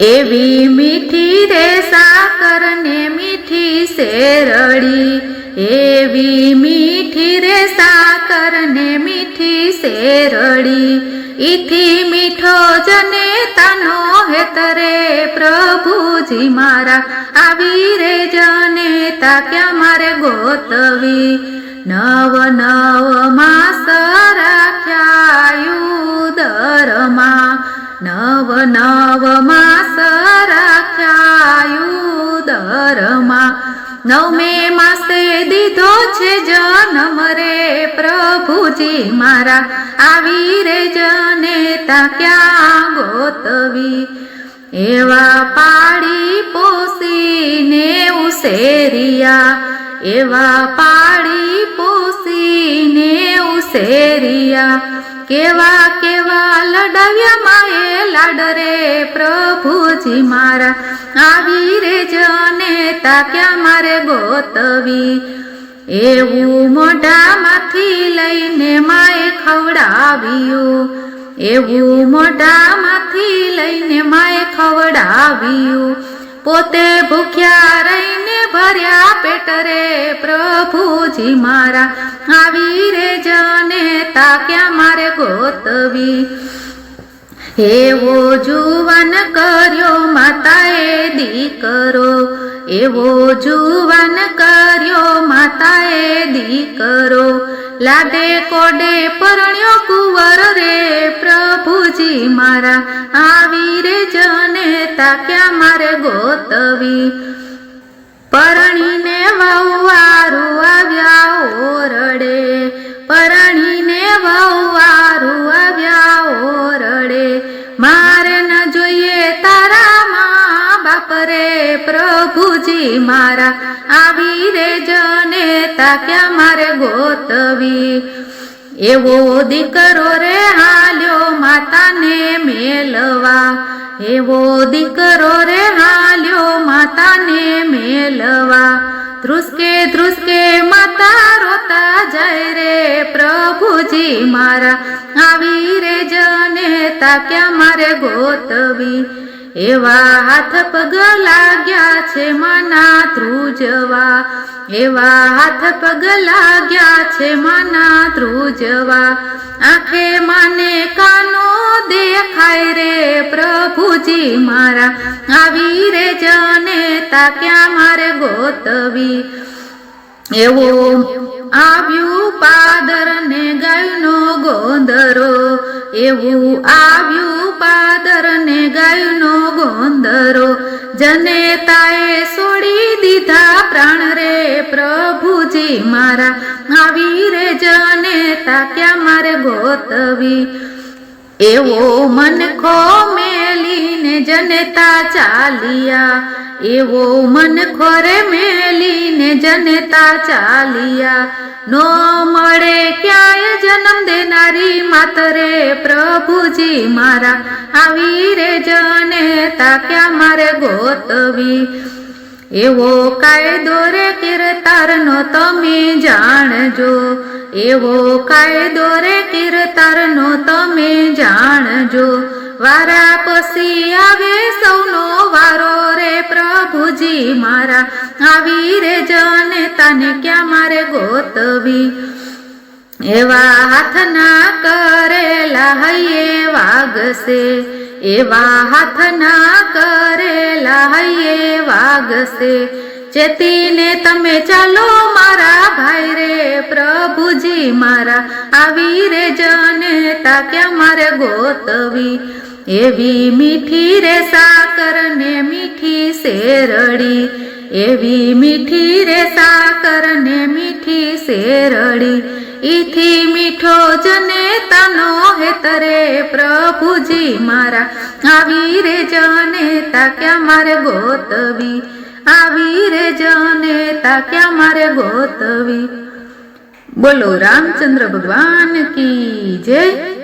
એવી મીઠી રે સાકર ને મીઠી શેરડી. એવી મીઠી રે સાકર ને મીઠી શેરડી. ઈથી મીઠો જને તનો હેતરે પ્રભુજી મારા. આવી રે જને તા ક્યાં મારે ગોતવી? નવ નવ માસ નવમે માસે દીધો છે જન્મ રે પ્રભુજી મારા. આવી રે જને તા ક્યાં ગોતવી? એવા પાડી પોસીને ઉસેરિયા એવા પાડી પોસીને ઉસેરિયા કેવા કેવા લડાવ્યા માએ લાડ રે પ્રભુજી મારા. આવી રે જને તા ક્યાં મારે ગોતવી? એવું મોઢામાંથી લઈને માએ ખવડાવ્યું. એવું મોઢામાંથી લઈને માએ ખવડાવ્યું. પોતે ભૂખ્યા રહીને ભર્યા પેટ રે પ્રભુજી મારા. આવી રે જને તા ક્યાં મારે ગોતવી? એવો જુવાન કર્યો માતાએ દીકરો. એવો જુવાન કર્યો માતાએ દીકરો. લાડે કોડે પરણ્યો કુંવર રે પ્રભુજી મારા. આવી રે જને તાક્યા મારે ગોતવી. પરણીને વહુવારું બાપ રે પ્રભુજી મારા. આવી રે જને તા ક્યાં મારે ગોતવી. એવો દીકરો રે હાલ્યો માતાને મેલવા. એવો દીકરો રે હાલ્યો માતાને મેલવા. ધ્રુસકે ધ્રુસકે માતા રોતા જાય રે પ્રભુજી મારા. આવી રે જને તા ક્યાં મારે ગોતવી. એવા હાથ પગ લાગ્યા છે મના ધ્રુજવા. એવા હાથ પગ લાગ્યા છે મના ધ્રુજવા. આંખે માને કાનો દેખાય રે પ્રભુજી મારા. આવી રે જને તા ક્યાં મારે ગોતવી? એવો આવ્યું પાદર ને ગાયનો ગોંદરો એવું આવ્યું પાદર ને ગાયનો ગોંદરો જને તાએ છોડી દીધા પ્રાણ રે પ્રભુજી મારા. આવી રે જને તા ક્યાં મારે ગોતવી? એવો મનખો મેલીને જનતા ચાલિયા. એવો મન ખોરે મેલીને જનતા ચાલિયા. નો મળે ક્યાંય જન્મ દેનારી માતરે, પ્રભુજી મારા. આવી રે જનેતા, ક્યાં મારે ગોતવી? એવો કાયદો રે કિરતારનો તમે જાણજો. એવો કાયદો રે કિરતારનો તમે જાણજો. વારા પછી આવે સૌનો વારો રે પ્રભુજી મારા. આવી રે જને તને ક્યાં મારે ગોતવી? એવા હાથના કરેલા હૈયે વાગશે. એવા હાથના કરેલા હૈયે વાગશે. ચેતીને તમે ચાલો મારા ભાઈ રે પ્રભુજી મારા. આવી રે જને તા ક્યાં મારે ગોતવી? એવી મીઠી રે સાકર ને મીઠી શેરડી. એવી મીઠી રે સાકર ને મીઠી શેરડી. ઈથી મીઠો જને તનો હેતરે પ્રભુજી મારા. આવી રે જને તા ક્યાં મારે ગોતવી? આવી રે જને તા ક્યાં મારે ગોતવી? બોલો રામચંદ્ર ભગવાન કી જય.